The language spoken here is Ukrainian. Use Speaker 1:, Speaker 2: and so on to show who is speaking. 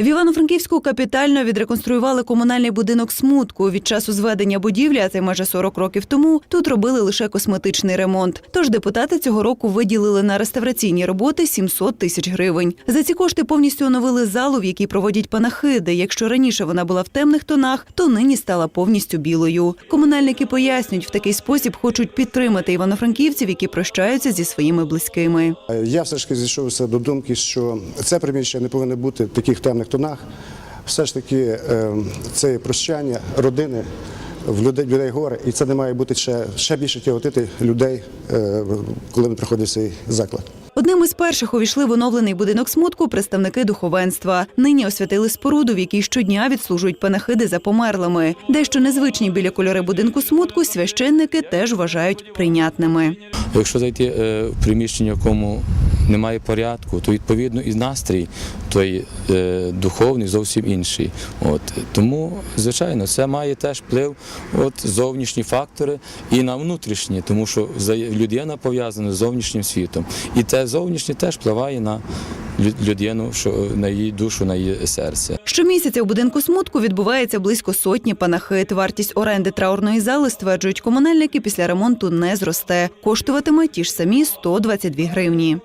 Speaker 1: В Івано-Франківську капітально відреконструювали комунальний будинок смутку. Від часу зведення будівлі, а це майже 40 років тому, тут робили лише косметичний ремонт. Тож депутати цього року виділили на реставраційні роботи 700 тисяч гривень. За ці кошти повністю оновили залу, в якій проводять панахиди. Якщо раніше вона була в темних тонах, то нині стала повністю білою. Комунальники пояснюють, в такий спосіб хочуть підтримати івано-франківців, які прощаються зі своїми близькими.
Speaker 2: Я все ж таки зійшовся до думки, що це приміщення не повинно бути таких темних тонах. Все ж таки, е, це прощання родини. В людей, людей горе, і це не має бути ще, ще більше тяготити людей, е, коли вони приходять в цей заклад.
Speaker 1: Одним із перших увійшли в оновлений будинок смутку представники духовенства. Нині освятили споруду, в якій щодня відслужують панахиди за померлими. Дещо незвичні біля кольори будинку смутку священники теж вважають прийнятними.
Speaker 3: Якщо зайти е, в приміщення, в якому немає порядку, то відповідно і настрій той е, духовний зовсім інший. От тому, звичайно, це має теж вплив от зовнішні фактори і на внутрішні, тому що людина пов'язана з зовнішнім світом, і те зовнішнє теж впливає на людину, що на її душу, на її серце.
Speaker 1: Щомісяця у будинку смутку відбувається близько сотні панахид. Вартість оренди траурної зали, стверджують комунальники, після ремонту не зросте. Коштуватиме ті ж самі 122 гривні.